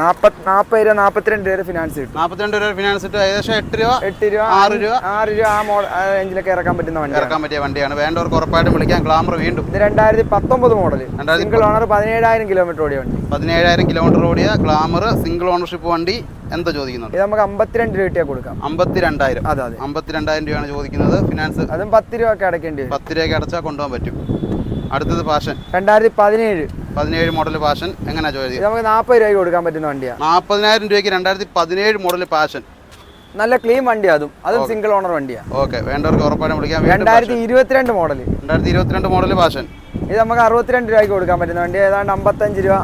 നാൽപ്പത് നാൽപ്പത് രൂപ നാൽപ്പത്തിരണ്ട് രൂപ ഫിനാൻസ് കിട്ടും. നാൽപ്പത്തിരണ്ട് രൂപ ഫിനാൻസ് ഇട്ട് ഏകദേശം എട്ട് രൂപ എട്ട് രൂപ ആറ് രൂപ. ആറ് രൂപ ആ മോഡൽ റേഞ്ചിലൊക്കെ ഇറക്കാൻ പറ്റുന്ന വണ്ടി ഇറക്കാൻ പറ്റിയ വണ്ടിയാണ്. വേണ്ടവർക്ക് ഉറപ്പായിട്ടും വിളിക്കാം. ഗ്ലാമർ വീണ്ടും. ഇത് രണ്ടായിരത്തി പത്തൊമ്പത് മോഡൽ സിംഗിൾ ഓണർ പതിനേഴായിരം കിലോമീറ്റർ ഓടിയ വണ്ടി. പതിനേഴായിരം കിലോമീറ്റർ ഓടിയ ഗ്ലാമർ സിംഗിൾ ഓണർഷിപ്പ് വണ്ടി. എന്താ ചോദിക്കുന്നത്? ഇത് നമുക്ക് അമ്പത്തിരണ്ട് രൂപ കിട്ടിയാൽ കൊടുക്കാം. അമ്പത്തിരണ്ടായിരം. അതെ അതെ. അമ്പത്തിരണ്ടായിരം രൂപയാണ് ചോദിക്കുന്നത്. ഫിനാൻസ് അതും പത്ത് രൂപ ഒക്കെ അടയ്ക്കേണ്ടി വരും. പത്ത് രൂപയ്ക്ക് അടച്ചാൽ കൊണ്ടുപോകാൻ പറ്റും. അടുത്തത് പാഷൻ രണ്ടായിരത്തി പതിനേഴ്. പതിനേഴ് മോഡൽ പാഷൻ എങ്ങനെയാ ചോദിച്ചത് നമുക്ക് നാൽപ്പത് രൂപയ്ക്ക് കൊടുക്കാൻ പറ്റുന്ന വണ്ടിയാണ് നാൽപ്പതിനായിരം രൂപയ്ക്ക് രണ്ടായിരത്തി പതിനേഴ് മോഡൽ പാഷൻ നല്ല ക്ലീൻ വണ്ടിയാ അതും. അതും സിംഗിൾ ഓണർ വണ്ടിയാണ് ഓക്കെ. വേണ്ടവർക്ക് ഉറപ്പായിട്ടും വിളിക്കാം. വീണ്ടും രണ്ടായിരത്തി ഇരുപത്തിരണ്ട് മോഡൽ രണ്ടായിരത്തി ഇരുപത്തിരണ്ട് മോഡൽ പാഷൻ ഇത് നമുക്ക് അറുപത്തിരണ്ട് രൂപയ്ക്ക് കൊടുക്കാൻ പറ്റുന്ന വണ്ടി ഏതാണ്ട് അമ്പത്തഞ്ച് രൂപ.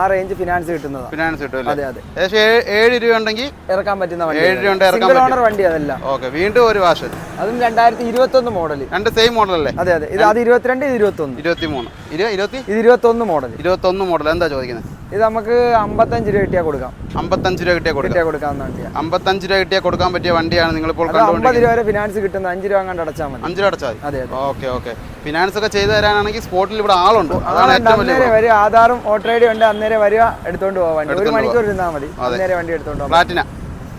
ആ റേഞ്ച് ഫിനാൻസ് കിട്ടുന്നത്. ഫിനാൻസ് കിട്ടും അതെ അതെ. ഏകദേശം ഏഴ് രൂപ ഉണ്ടെങ്കിൽ ഇറക്കാൻ പറ്റുന്ന വണ്ടി ഏഴ് രൂപ സിംഗിൾ ഓണർ വണ്ടി അതല്ല. ഓക്കെ വീണ്ടും ഒരു വാഷ് അതും രണ്ടായിരത്തി ഇരുപത്തി ഒന്ന് മോഡൽ രണ്ട് സെയിം മോഡൽ അല്ലേ? അതെ അതെ. ഇത് അത് ഇരുപത്തിരണ്ട് ഇത് ഇരുപത്തി ഒന്ന് ഇരുപത്തി മൂന്ന് ഇരു ഇരുപത്തി? ഇത് ഇരുപത്തൊന്ന് മോഡൽ ഇരുപത്തൊന്ന് മോഡൽ എന്താ ചോദിക്കുന്നത്? ഇത് നമുക്ക് അമ്പത്തഞ്ച് രൂപ കിട്ടിയാൽ കൊടുക്കാം. അമ്പത്തഞ്ച് രൂപ കിട്ടിയാൽ കൊടുക്കാം. കൊടുക്കാവുന്ന വണ്ടിയാണ് അമ്പത്തഞ്ച് രൂപ കിട്ടിയാൽ കൊടുക്കാൻ പറ്റിയ വണ്ടിയാണ് നിങ്ങൾ ഇപ്പോൾ അമ്പത് രൂപ വരെ ഫിനാൻസ് കിട്ടുന്ന അഞ്ച് രൂപ കണ്ട് അടച്ചാൽ മതി. അഞ്ച് രൂപ അടച്ചാൽ മതി. അതെ ഓക്കെ ഓക്കെ ഫിനാൻസ് ഒക്കെ ചെയ്തു തരാനാണെങ്കിൽ സ്പോട്ടിൽ ഇവിടെ ആളുണ്ട്. അതാണ് ഏറ്റവും വലിയ ആധാറും ഐ ഡി ഉണ്ട്. അന്നേരം വരിക എടുത്തോണ്ട് പോവാൻ വണ്ടി. ഒരു മണിക്കൂർ ഇരുന്നാൽ മതി. അന്നേരം വണ്ടി എടുത്തോണ്ട് പോകാം പ്ലാറ്റിന.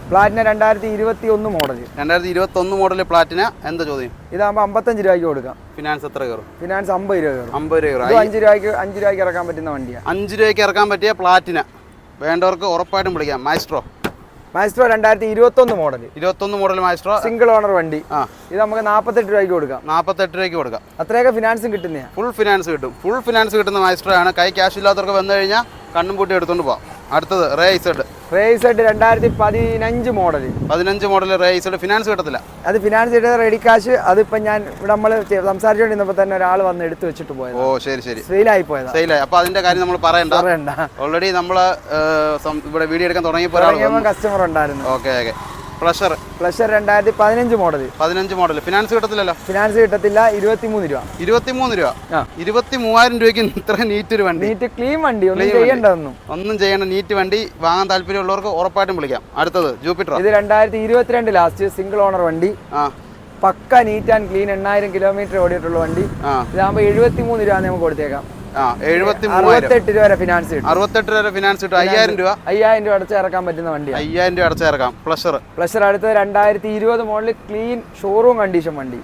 പ്ലാറ്റിന രണ്ടായിരത്തി ഇരുപത്തി ഒന്ന് മോഡൽ രണ്ടായിരത്തി ഇരുപത്തി ഒന്ന് മോഡൽ പ്ലാറ്റിന. എന്താ ചോദ്യം? ഇതാകുമ്പോൾ അമ്പത്തഞ്ച് രൂപയ്ക്ക് കൊടുക്കാം. ഫിനാൻസ് എത്ര കയറും? ഫിനാൻസ് അമ്പത് രൂപ കയറും. അമ്പത് രൂപ കയറും. അഞ്ച് രൂപയ്ക്ക് അഞ്ച് രൂപയ്ക്ക് ഇറക്കാൻ പറ്റുന്ന വണ്ടിയാണ് അഞ്ച് രൂപയ്ക്ക് ഇറക്കാൻ പറ്റിയ പ്ലാറ്റിന. വേണ്ടവർക്ക് ഉറപ്പായിട്ടും വിളിക്കാം. മാസ്ട്രോ മാസ്റ്റർ രണ്ടായിരത്തി ഇരുപത്തൊന്ന് മോഡൽ ഇരുപത്തൊന്ന് മോഡൽ മാസ്ട്രോ സിംഗിൾ ഓണർ വണ്ടി. ആ. ഇത് നമുക്ക് നാൽപ്പത്തെട്ട് രൂപയ്ക്ക് കൊടുക്കാം. നാൽപ്പത്തെട്ട് രൂപയ്ക്ക് കൊടുക്കാം. അത്രയൊക്കെ ഫിനാൻസും കിട്ടുന്നതാണ് ഫുൾ ഫിനാൻസ് കിട്ടും. ഫുൾ ഫിനാൻസ് കിട്ടുന്ന മാസ്ട്രോ ആണ്. കൈ ക്യാഷ് ഇല്ലാത്തവർക്ക് വന്നു കഴിഞ്ഞാൽ കണ്ണും പൂട്ടി എടുത്തോണ്ട് പോവാം. അടുത്തത് റേസഡ് റേസഡ് രണ്ടായിരത്തി പതിനഞ്ച് മോഡൽ പതിനഞ്ച് മോഡൽ റേസഡ് ഫിനാൻസ് കിട്ടത്തില്ല. അത് ഫിനാൻസ് കിട്ടുന്ന റെഡി കാശ് അതിപ്പോ ഞാൻ ഇവിടെ നമ്മൾ സംസാരിച്ചുകൊണ്ടിരുന്നപ്പോ തന്നെ ഒരാൾ വന്ന് എടുത്തു വെച്ചിട്ട് പോയത്. ഓ ശരി ശരി. സെയിലായി പോയത്. സെയിലായി. അപ്പൊ അതിന്റെ കാര്യം നമ്മൾ പറയണ്ട. പറയണ്ട. ഓൾറെഡി നമ്മൾ ഇവിടെ വീഡിയോ എടുക്കാൻ തുടങ്ങിയപ്പോ തുടങ്ങിയപ്പോൾ കസ്റ്റമർ ഉണ്ടായിരുന്നു. ഓക്കെ ഓക്കെ പ്ലഷർ പ്ലഷർ രണ്ടായിരത്തി പതിനഞ്ച് മോഡൽ പതിനഞ്ച് മോഡൽ ഫിനാൻസ് കിട്ടത്തില്ലല്ലോ? ഫിനാൻസ് കിട്ടത്തില്ല ഇരുപത്തിമൂന്ന് രൂപ. ഇരുപത്തിമൂന്ന് രൂപ. ഇരുപത്തി മൂവായിരം രൂപയ്ക്ക് ഇത്ര നീറ്റ് ഒരു വണ്ടി. നീറ്റ് ക്ലീൻ വണ്ടി. ഒന്നും Clean ഒന്നും ചെയ്യേണ്ട നീറ്റ് വണ്ടി. വാങ്ങാൻ താല്പര്യമുള്ളവർക്ക് ഉറപ്പായിട്ടും വിളിക്കാം. അടുത്തത് ജൂപ്പിറ്റർ ഇത് രണ്ടായിരത്തി ഇരുപത്തിരണ്ട് ലാസ്റ്റ് സിംഗിൾ ഓണർ വണ്ടി. ആ. പക്ക നീറ്റ് ആൻഡ് ക്ലീൻ എണ്ണായിരം കിലോമീറ്റർ ഓടിയിട്ടുള്ള വണ്ടി. ഇതാകുമ്പോൾ എഴുപത്തി മൂന്ന് രൂപ നമുക്ക് കൊടുത്തേക്കാം. അറുപത്തെട്ട് രൂപ വരെ ഫിനാൻസ് കിട്ടും. അറുപത്തെട്ട് രൂപ ഫിനാൻസ് കിട്ടും. അയ്യായിരം രൂപ? അയ്യായിരം രൂപ പറ്റുന്ന വണ്ടി അയ്യായിരം രൂപ അടച്ചിറക്കാം പ്ലഷർ പ്ലഷർ അടുത്തത് രണ്ടായിരത്തി ഇരുപത് മോഡൽ ക്ലീൻ ഷോറൂം കണ്ടീഷൻ വണ്ടി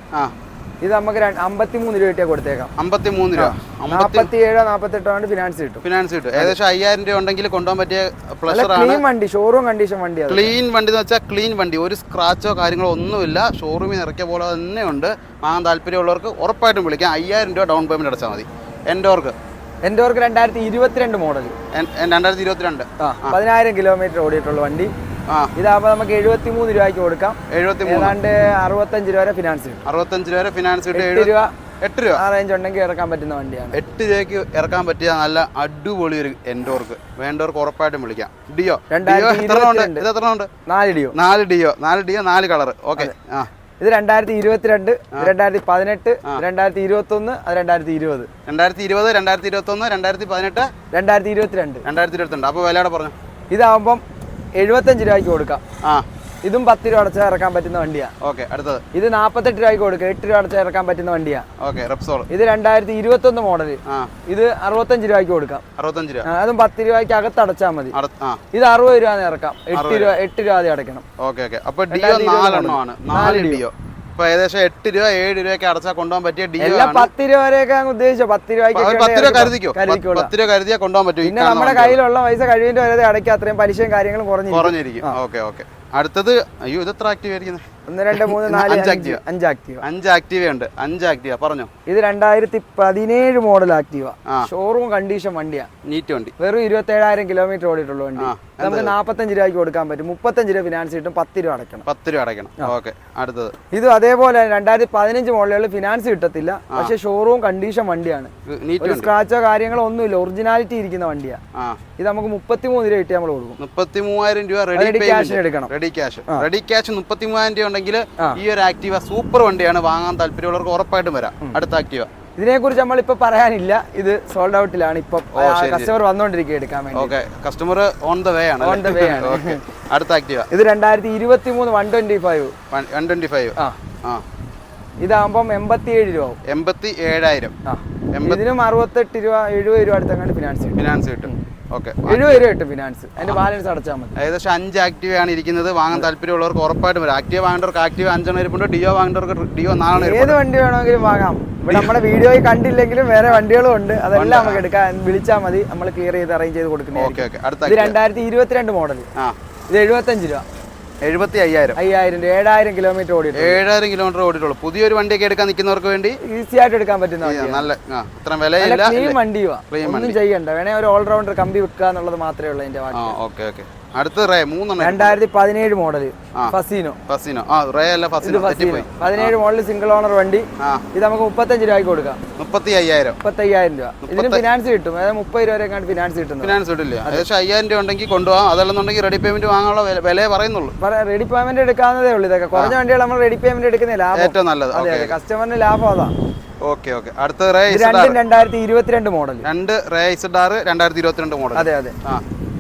ഇത് നമുക്ക് അമ്പത്തിമൂന്ന് രൂപ കിട്ടിയാൽ കൊടുത്തേക്കാം. അമ്പത്തി മൂന്ന് രൂപ നാൽപ്പത്തി ആണ് നാൽപ്പത്തെട്ടോ കൊണ്ട് ഫിനാൻസ് കിട്ടും. ഫിനാൻസ് കിട്ടും. ഏകദേശം അയ്യായിരം രൂപ ഉണ്ടെങ്കിൽ കൊണ്ടുപോകാൻ പറ്റിയ പ്ലഷർ ആണ്. ക്ലീൻ വണ്ടി ഷോറൂം കണ്ടീഷൻ വണ്ടി ക്ലീൻ വണ്ടി എന്ന് വെച്ചാൽ ക്ലീൻ വണ്ടി. ഒരു സ്ക്രാച്ചോ കാര്യങ്ങളോ ഒന്നുമില്ല. ഷോറൂമിൽ ഇറക്കിയ പോലെ തന്നെ ഉണ്ട്. വാങ്ങാൻ താല്പര്യമുള്ളവർക്ക് ഉറപ്പായിട്ടും വിളിക്കാം. അയ്യായിരം രൂപ ഡൗൺ പേയ്മെന്റ് അടച്ചാൽ മതി. എൻഡോർക്ക്. എന്റെ ഓർക്ക് രണ്ടായിരത്തി ഇരുപത്തിരണ്ട് മോഡൽ രണ്ടായിരത്തി ഇരുപത്തിരണ്ട് പതിനായിരം കിലോമീറ്റർ ഓടിയിട്ടുള്ള വണ്ടി. ഇതാകുമ്പോൾ നമുക്ക് എഴുപത്തി മൂന്ന് രൂപയ്ക്ക് കൊടുക്കാം. എഴുപത്തി ഏതാണ്ട് അറുപത്തഞ്ച് രൂപ വരെ ഫിനാൻസ് കിട്ടും. അറുപത്തഞ്ച് രൂപ വരെ ഫിനാൻസ് കിട്ടും. രൂപ എട്ട് രൂപ. ആ റേഞ്ച് ഉണ്ടെങ്കിൽ ഇറക്കാൻ പറ്റുന്ന വണ്ടിയാണ്. എട്ട് രൂപയ്ക്ക് ഇറക്കാൻ പറ്റിയ നല്ല അടിപൊളി ഒരു എൻഡോർക്ക്. വേണ്ടവർക്ക് ഉറപ്പായിട്ടും വിളിക്കാം. ഡിയോ? ഡിയോ എത്ര ഉണ്ട്. ഇത് എത്ര ഉണ്ട്? നാല് ഡിയോ. നാല് ഡിയോ. നാല് ഡിയോ നാല് കളർ ഓക്കെ. ആ. ഇത് രണ്ടായിരത്തി ഇരുപത്തിരണ്ട് രണ്ടായിരത്തി പതിനെട്ട് രണ്ടായിരത്തി ഇരുപത്തി ഒന്ന് അത് രണ്ടായിരത്തി ഇരുപത് രണ്ടായിരത്തി ഇരുപത് രണ്ടായിരത്തി ഇരുപത്തി ഒന്ന് രണ്ടായിരത്തി പതിനെട്ട് രണ്ടായിരത്തി ഇരുപത്തിരണ്ട് രണ്ടായിരത്തി ഇരുപത്തിരണ്ട് അപ്പോൾ വിലയുടെ പറഞ്ഞു ഇതാവുമ്പം എഴുപത്തഞ്ച് രൂപയ്ക്ക് കൊടുക്കാം. ആ. ഇതും പത്ത് രൂപ അടച്ചാൽ ഇറക്കാൻ പറ്റുന്ന വണ്ടിയാ. ഓക്കെ അടുത്തത്. ഇത് നാപ്പത്തെട്ട് രൂപയ്ക്ക് കൊടുക്കുക എട്ട് രൂപ അടച്ചാൽ ഇറക്കാൻ പറ്റുന്ന വണ്ടിയാ. ഓക്കെ റെപ്സോൾ ഇത് രണ്ടായിരത്തി ഇരുപത്തൊന്ന് മോഡൽ ഇത് അറുപത്തഞ്ച് രൂപയ്ക്ക് കൊടുക്കാം. അറുപത്തഞ്ച് രൂപ. അതും പത്ത് രൂപയ്ക്ക് അകത്ത് അടച്ചാൽ മതി. ഇത് അറുപത് രൂപ ഇറക്കാം. എട്ട് രൂപ എട്ട് രൂപ അടയ്ക്കണം. Okay okay. അപ്പൊ ഡിയോ നാലെണ്ണമാണ് നാല് ഡിയോ. ഏകദേശം എട്ട് രൂപ ഏഴ് രൂപയ്ക്ക് അടച്ചാൽ കൊണ്ടുപോകാൻ പറ്റിയ ഡിയോ എല്ലാം പത്ത് രൂപ വരെയൊക്കെ ഉദ്ദേശിച്ചോ? പത്ത് രൂപയ്ക്ക് പത്ത് രൂപ കരുതിക്കോ? പത്ത് രൂപ കരുതിയാൽ കൊണ്ടുപോകാൻ പറ്റും പിന്നെ നമ്മുടെ കയ്യിലുള്ള പൈസ കഴിവിന്റെ വരെ അടയ്ക്കുക അത്രയും പലിശയും കാര്യങ്ങളും കുറഞ്ഞു കുറഞ്ഞിരിക്കും. Okay okay. അടുത്തത് അയ്യോ ഇത് എത്ര ആക്റ്റീവ് ആയിരിക്കുന്നത് ഒന്ന് രണ്ട് മൂന്ന് നാല് അഞ്ച്. ആക്റ്റീവ് അഞ്ച് ആക്റ്റീവ അഞ്ച് ആക്റ്റീവ ഉണ്ട്. അഞ്ച് ആക്റ്റീവ പറഞ്ഞോ. ഇത് രണ്ടായിരത്തി പതിനേഴ് മോഡൽ ആക്റ്റീവ ഷോറൂം കണ്ടീഷൻ വണ്ടിയാ. നീറ്റ് വണ്ടി. വെറും ഇരുപത്തേഴായിരം കിലോമീറ്റർ ഓടിയിട്ടുള്ള വണ്ടി. നമുക്ക് നാൽപ്പത്തഞ്ച് രൂപയ്ക്ക് കൊടുക്കാൻ പറ്റും. മുപ്പത്തഞ്ച് രൂപ ഫിനാൻസ് കിട്ടും പത്ത് രൂപ അടയ്ക്കണം. പത്ത് രൂപ അടയ്ക്കണം. ഓക്കെ അടുത്തത്. ഇത് അതേപോലെ രണ്ടായിരത്തി പതിനഞ്ച് മോഡലുകളിൽ ഫിനാൻസ് കിട്ടത്തില്ല. പക്ഷെ ഷോറൂം കണ്ടീഷൻ വണ്ടിയാണ്. ഒരു സ്ക്രാച്ചോ കാര്യങ്ങളോ ഒന്നുമില്ല. ഒറിജിനാലിറ്റി ഇരിക്കുന്ന വണ്ടിയാ. ഇത് നമുക്ക് മുപ്പത്തിമൂന്ന് രൂപ കിട്ടി നമ്മൾ കൊടുക്കും. മുപ്പത്തി മൂവായിരം രൂപ റെഡി ക്യാഷ് എടുക്കണം. റെഡി ക്യാഷ് റെഡി ക്യാഷ് മുപ്പത്തി മൂവായിരം രൂപ ഉണ്ടെങ്കിൽ ഈ ഒരു ആക്റ്റീവ സൂപ്പർ വണ്ടിയാണ്. വാങ്ങാൻ താല്പര്യമുള്ളവർക്ക് ഉറപ്പായിട്ടും വരാം. അടുത്ത ആക്റ്റീവ നമ്മൾ ഇപ്പൊ പറയാനില്ല. ഇത് സോൾഡ് ഔട്ടിലാണ് ഇപ്പൊ കസ്റ്റമർ വന്നോണ്ടിരിക്കുക എടുക്കാൻ വേണ്ടി. Okay customer on the way ആണ് ഓൺ ദ വേ ആണ്. അടുത്ത ആക്റ്റീവ ഇത് രണ്ടായിരത്തി ഇരുപത്തി മൂന്ന് one twenty five one twenty five ആ. ആ. ഇതാകുമ്പം എൺപത്തിയേഴ് രൂപ ആവും. എൺപത്തി ഏഴായിരം ആ ഇതിനും അറുപത്തെട്ട് രൂപ എഴുപത് രൂപ അടുത്തങ്ങാണ്ട് ഫിനാൻസ് കിട്ടും. ഫിനാൻസ് കിട്ടും. ഓക്കെ എഴുപത് രൂപ കിട്ടും ഫിനാൻസ് അതിന്റെ ബാലൻസ് അടച്ചാൽ മതി. ഏകദേശം അഞ്ച് ആക്റ്റീവ് ആണ് ഇരിക്കുന്നത്. വാങ്ങാൻ താല്പര്യമുള്ളവർക്ക് ഉറപ്പായിട്ടും വരും. ആക്റ്റീവ് വാങ്ങേണ്ടവർക്ക് ആക്റ്റീവ് അഞ്ചെണ്ണം ഇരിപ്പുണ്ട്. ഡിയോ വാങ്ങേണ്ടവർക്ക് ഡിയോ നാളെ ഏത് വണ്ടി വേണമെങ്കിലും വാങ്ങാം. ഇവിടെ നമ്മുടെ വീഡിയോയിൽ കണ്ടില്ലെങ്കിലും വേറെ വണ്ടികളും ഉണ്ട്. അതെല്ലാം നമുക്ക് എടുക്കാം. വിളിച്ചാൽ മതി. നമ്മൾ ക്ലിയർ ചെയ്ത് അറേഞ്ച് ചെയ്ത് കൊടുക്കുന്നത് ഓക്കെ ഓക്കെ അടുത്ത ഇത് activa. രണ്ടായിരത്തി ഇരുപത്തിരണ്ട് മോഡൽ ഇത് എഴുപത്തഞ്ച് രൂപ. എഴുപത്തി അയ്യായിരം അയ്യായിരം ഏഴായിരം കിലോമീറ്റർ ഓടിയിട്ട് ഏഴായിരം കിലോമീറ്റർ ഓടിയിട്ടുള്ളൂ. പുതിയൊരു വണ്ടിയൊക്കെ എടുക്കാൻ നിൽക്കുന്നവർക്ക് വേണ്ടി? ഈസി ആയിട്ട് എടുക്കാൻ പറ്റുന്ന നല്ല അത്ര വിലയില്ല. ക്ലീൻ വണ്ടിയുവാ. ഒന്നും ചെയ്യണ്ട. വേണേ ഒരു ഓൾറൗണ്ടർ കമ്പി വെക്കുക എന്നുള്ളത് മാത്രമേ ഉള്ളൂ അതിന്റെ ഓക്കെ ഓക്കെ. അടുത്ത റേ മൂന്നെണ്ണം. രണ്ടായിരത്തി പതിനേഴ് മോഡൽ ഫസീനോ. ഫസീനോ. ആ റേ അല്ല ഫസിനോ. പതിനേഴ് മോഡൽ സിംഗിൾ ഓണർ വണ്ടി. ഇത് നമുക്ക് മുപ്പത്തഞ്ച് രൂപയ്ക്ക് കൊടുക്കാം. മുപ്പത്തി അയ്യായിരം മുപ്പത്തയ്യായിരം രൂപ. ഇതിന് ഫിനാൻസ് കിട്ടും. അതായത് മുപ്പത് രൂപ വരെ ഫിനാൻസ് കിട്ടുന്നത് ഫിനാൻസ് കിട്ടില്ല. ഏകദേശം അയ്യായിരം രൂപ ഉണ്ടെങ്കിൽ കൊണ്ടുപോകാം. അതല്ലെന്നുണ്ടെങ്കിൽ റെഡി പേയ്മെന്റ് വാങ്ങാനുള്ള വില- പറയുന്നുള്ളൂ. റെഡി പേയ്മെന്റ് എടുക്കാവുന്നതേ ഉള്ളൂ ഇതൊക്കെ. കുറഞ്ഞ വണ്ടികൾ നമ്മൾ റെഡി പേയ്മെന്റ് എടുക്കുന്ന ലാഭം. ഏറ്റവും നല്ലത്. കസ്റ്റമറിന് ലാഭം അതാ. ഓക്കെ ഓക്കെ അടുത്ത റേ രണ്ടും രണ്ടായിരത്തി ഇരുപത്തിരണ്ട് മോഡൽ രണ്ട് റേ ഇസഡാർ രണ്ടായിരത്തി ഇരുപത്തിരണ്ട് മോഡൽ അതെ അതെ. ആ.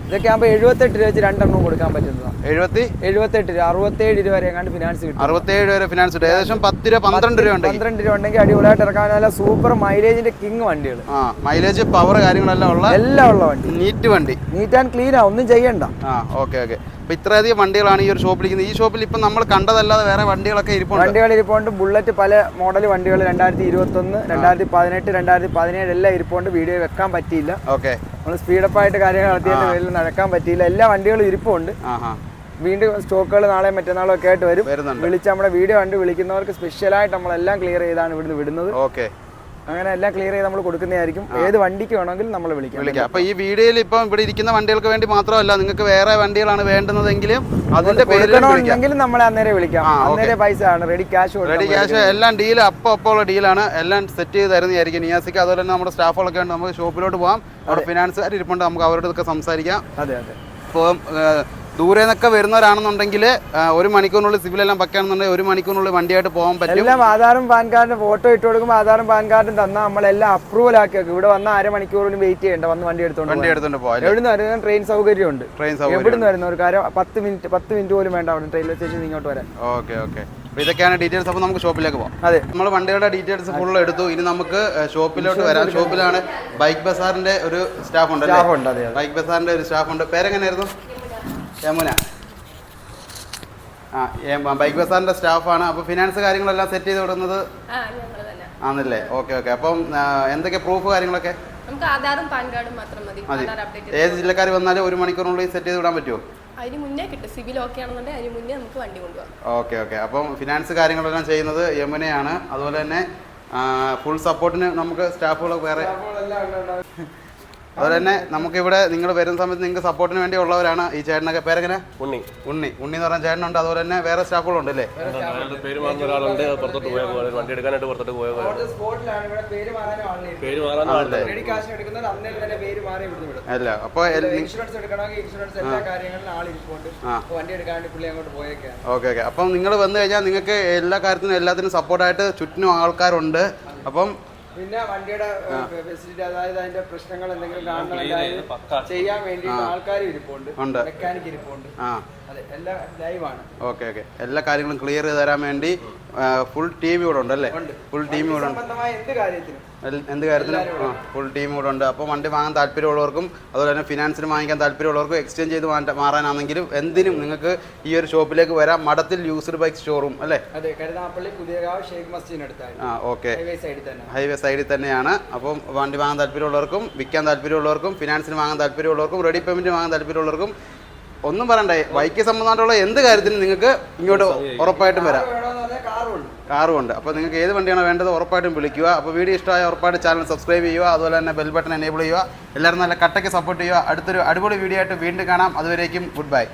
ഇതൊക്കെ ആകുമ്പോൾ എഴുപത്തെട്ട് രൂപ വെച്ച് രണ്ടെണ്ണം കൊടുക്കാൻ പറ്റുന്നതാണ് എഴുപത്തി? എഴുപത്തെട്ട് രൂപ അറുപത്തേഴ് രൂപ വരെ എങ്ങാണ്ട് ഫിനാൻസ് കിട്ടും. അറുപത്തേഴ് വരെ ഫിനാൻസ് കിട്ടും. ഏകദേശം പത്ത് രൂപ പന്ത്രണ്ട് രൂപ ഉണ്ട് പന്ത്രണ്ട് രൂപ ഉണ്ടെങ്കിൽ അടിപൊളിയായിട്ട് ഇറക്കാൻ നല്ല സൂപ്പർ മൈലേജിന്റെ കിങ് വണ്ടികൾ ആ മൈലേജ് പവർ കാര്യങ്ങളെല്ലാം ഉള്ള എല്ലാം ഉള്ള വണ്ടി. നീറ്റ് വണ്ടി. നീറ്റ് ആൻഡ് ക്ലീൻ ആ ഒന്നും ചെയ്യണ്ട. ആ ഓക്കെ ഓക്കെ അപ്പൊ ഇത്രയധികം വണ്ടികളാണ് ഈ ഒരു ഷോപ്പിൽ ഇരിക്കുന്നത്. ഈ ഷോപ്പിൽ ഇപ്പം നമ്മൾ കണ്ടതല്ലാതെ വേറെ വണ്ടികളൊക്കെ ഇരിപ്പുണ്ട്. വണ്ടികൾ ഇരിപ്പുണ്ട്. ബുള്ളറ്റ് പല മോഡൽ വണ്ടികൾ രണ്ടായിരത്തി ഇരുപത്തൊന്ന് രണ്ടായിരത്തി പതിനെട്ട് രണ്ടായിരത്തി പതിനേഴ് എല്ലാം ഇരിപ്പുണ്ട്. വീഡിയോ വെക്കാൻ പറ്റിയില്ല. ഓക്കെ നമ്മൾ സ്പീഡപ്പ് ആയിട്ട് കാര്യങ്ങൾ നടത്തിയതിന്റെ പേരിൽ നടക്കാൻ പറ്റിയില്ല. എല്ലാ വണ്ടികളും ഇരിപ്പുണ്ട്. വീണ്ടും സ്റ്റോക്കുകൾ നാളെ മറ്റന്നാളും ഒക്കെ ആയിട്ട് വരും. വിളിച്ച് നമ്മുടെ വീഡിയോ കണ്ട് വിളിക്കുന്നവർക്ക് സ്പെഷ്യലായിട്ട് നമ്മളെല്ലാം ക്ലിയർ ചെയ്താണ് ഇവിടുന്ന് വിടുന്നത്. ഓക്കെ അങ്ങനെ എല്ലാം ക്ലിയർ ചെയ്ത് നമ്മൾ കൊടുക്കുന്നതായിരിക്കും. ഏത് വണ്ടിക്ക് വേണമെങ്കിലും നമ്മൾ വിളിക്കാം. വിളിക്കാം. അപ്പൊ ഈ വീഡിയോയിൽ ഇപ്പം ഇവിടെ ഇരിക്കുന്ന വണ്ടികൾക്ക് വേണ്ടി മാത്രമല്ല നിങ്ങൾക്ക് വേറെ വണ്ടികളാണ് വേണ്ടുന്നതെങ്കിലും അതിന്റെ പേരിൽ നമ്മളെ അന്നേരം വിളിക്കാം. അന്നേരം പൈസ ആണ്. റെഡി ക്യാഷ് റെഡി ക്യാഷ് എല്ലാം ഡീൽ അപ്പോൾ അപ്പോൾ ഉള്ള ഡീലാണ് എല്ലാം സെറ്റ് ചെയ്ത് തരുന്നതായിരിക്കും നിയാസിക്ക് അതുപോലെ തന്നെ നമ്മുടെ സ്റ്റാഫുകളൊക്കെ ഉണ്ട്. നമുക്ക് ഷോപ്പിലോട്ട് പോകാം അവിടെ ഫിനാൻസുകാർ ഇരിപ്പുണ്ട്. നമുക്ക് അവരോടൊക്കെ സംസാരിക്കാം. അതെ അതെ. ഇപ്പോൾ ദൂരെ നിന്നൊക്കെ വരുന്നവരാണെന്നുണ്ടെങ്കിൽ ഒരു മണിക്കൂറിനുള്ളിൽ സിവിലെല്ലാം പക്കാണെന്നുണ്ടെങ്കിൽ ഒരു മണിക്കൂറിനുള്ളിൽ വണ്ടിയായിട്ട് പോകാൻ പറ്റും. എല്ലാം ആധാറും പാൻ കാർഡിന്റെ ഫോട്ടോ ഇട്ട് കൊടുക്കുമ്പോൾ ആധാറും പാൻ കാർഡും തന്നാൽ നമ്മളെല്ലാം അപ്രൂവൽ ആക്കി വെക്കും. ഇവിടെ വന്ന അര മണിക്കൂറിന് വെയിറ്റ് ചെയ്യേണ്ട വന്ന് വണ്ടി എടുത്തോണ്ട് വണ്ടി എടുത്തോണ്ട് പോകാം എവിടെ നിന്ന് വരുന്ന ട്രെയിൻ സൗകര്യമുണ്ട്. ട്രെയിൻ സൗകര്യം എവിടെ നിന്ന് വരുന്ന ഒരു കാര്യം? പത്ത് മിനിറ്റ് പത്ത് മിനിറ്റ് പോലും വേണ്ട അവിടെ റെയിൽവേ സ്റ്റേഷനിൽ ഇങ്ങോട്ട് വരാൻ. Okay okay. അപ്പോൾ ഇതൊക്കെയാണ് ഡീറ്റെയിൽസ് അപ്പോൾ നമുക്ക് ഷോപ്പിലേക്ക് പോകാം അതെ. നമ്മൾ വണ്ടിയുടെ ഡീറ്റെയിൽസ് ഫുൾ എടുത്തു. ഇനി നമുക്ക് ഷോപ്പിലോട്ട് വരാം. ഷോപ്പിലാണ് ബൈക്ക് ബസാറിന്റെ ഒരു സ്റ്റാഫ് ഉണ്ട് ബൈക്ക് ബസാറിന്റെ ഒരു സ്റ്റാഫ് ഉണ്ട്. പേരെങ്ങനെയായിരുന്നു? യമുന. ആ ബൈക്ക് ബസാറിന്റെ സ്റ്റാഫാണ്. അപ്പോൾ ഫിനാൻസ് കാര്യങ്ങളെല്ലാം സെറ്റ് ചെയ്ത് വിടുന്നത് ആണല്ലേ? Okay okay. അപ്പം എന്തൊക്കെ പ്രൂഫ് കാര്യങ്ങളൊക്കെ? നമുക്ക് ആധാറും പാൻ കാർഡും മാത്രം മതി. ഏത് ജില്ലക്കാർ വന്നാലും ഒരു മണിക്കൂറിനുള്ളിൽ സെറ്റ് ചെയ്ത് വിടാൻ പറ്റുമോ അതിന് മുന്നേ കിട്ടും. സിവിൽ ഓക്കെ ആണെന്നുണ്ടെങ്കിൽ അതിന് മുന്നേ നമുക്ക് വണ്ടി കൊണ്ടുപോകാം. Okay okay. അപ്പം ഫിനാൻസ് കാര്യങ്ങളെല്ലാം ചെയ്യുന്നത് യമുനയാണ്. അതുപോലെ തന്നെ ഫുൾ സപ്പോർട്ടിന് നമുക്ക് സ്റ്റാഫുകൾ വേറെ അതുപോലെ തന്നെ നമുക്കിവിടെ നിങ്ങൾ വരുന്ന സമയത്ത് നിങ്ങൾക്ക് സപ്പോർട്ടിന് വേണ്ടി ഉള്ളവരാണ് ഈ ചേട്ടനൊക്കെ. പേരെങ്ങനെ? ഉണ്ണി. ഉണ്ണി. ഉണ്ണി എന്ന് പറഞ്ഞ ചേട്ടനുണ്ട്. അതുപോലെ തന്നെ വേറെ സ്റ്റാഫുകളുണ്ട് അല്ലേ? പേര് മാറുന്ന ഒരാളുണ്ട്. പുറത്തോട്ട് പോയ പോലെ വണ്ടി എടുക്കാനായിട്ട് പുറത്തോട്ട് പോയ അല്ല. അപ്പൊ ഓക്കെ ഓക്കെ. അപ്പം നിങ്ങൾ വന്നു കഴിഞ്ഞാൽ നിങ്ങൾക്ക് എല്ലാ കാര്യത്തിനും എല്ലാത്തിനും സപ്പോർട്ടായിട്ട് ചുറ്റിനും ആൾക്കാരുണ്ട്. അപ്പം പിന്നെ വണ്ടിയുടെ ഫെസിലിറ്റി അതായത് അതിന്റെ പ്രശ്നങ്ങൾ എന്തെങ്കിലും കാണണമെങ്കിൽ ചെയ്യാൻ വേണ്ടി ആൾക്കാർ ഇരിപ്പുണ്ട്. മെക്കാനിക് ഇരിപ്പുണ്ട്. ഓക്കെ ഓക്കെ എല്ലാ കാര്യങ്ങളും ക്ലിയർ ചെയ്ത് തരാൻ വേണ്ടി ഫുൾ ടീം ഇവിടെ ഉണ്ട് അല്ലേ? ഫുൾ ടീം ഇവിടെ ഉണ്ട്. എന്ത് കാര്യത്തിനും. ഫുൾ ടീം ഇവിടെ ഉണ്ട്. അപ്പോൾ വണ്ടി വാങ്ങാൻ താല്പര്യമുള്ളവർക്കും അതുപോലെ തന്നെ ഫിനാൻസിന് വാങ്ങിക്കാൻ താല്പര്യമുള്ളവർക്കും എക്സ്ചേഞ്ച് ചെയ്ത് മാറാനാണെങ്കിലും എന്തിനും നിങ്ങൾക്ക് ഈ ഒരു ഷോപ്പിലേക്ക് വരാം. മഠത്തിൽ യൂസ്ഡ് ബൈക്ക് ഷോറൂം അല്ലേ? ആ ഓക്കെ ഹൈവേ സൈഡിൽ തന്നെ. ഹൈവേ സൈഡിൽ തന്നെയാണ്. അപ്പം വണ്ടി വാങ്ങാൻ താല്പര്യമുള്ളവർക്കും വിൽക്കാൻ താല്പര്യമുള്ളവർക്കും ഫിനാൻസിന് വാങ്ങാൻ താല്പര്യമുള്ളവർക്കും റെഡി പേയ്മെന്റ് വാങ്ങാൻ താല്പര്യമുള്ളവർക്കും ഒന്നും പറയണ്ടേ. ബൈക്ക് സംബന്ധമായിട്ടുള്ള എന്ത് കാര്യത്തിനും നിങ്ങൾക്ക് ഇങ്ങോട്ട് ഉറപ്പായിട്ടും വരാം. കാറും ഉണ്ട് അപ്പോൾ നിങ്ങൾക്ക് ഏത് വണ്ടിയാണോ വേണ്ടത് ഉറപ്പായിട്ടും വിളിക്കുക. അപ്പോൾ വീഡിയോ ഇഷ്ടമായ ഉറപ്പായിട്ട് ചാനൽ സബ്സ്ക്രൈബ് ചെയ്യുക. അതുപോലെ തന്നെ ബെൽ ബട്ടൺ എനേബിൾ ചെയ്യുക. എല്ലാവരും നല്ല കട്ടയ്ക്ക് സപ്പോർട്ട് ചെയ്യുക. അടുത്തൊരു അടിപൊളി വീഡിയോ ആയിട്ട് വീണ്ടും കാണാം. അതുവരേക്കും ഗുഡ് ബൈ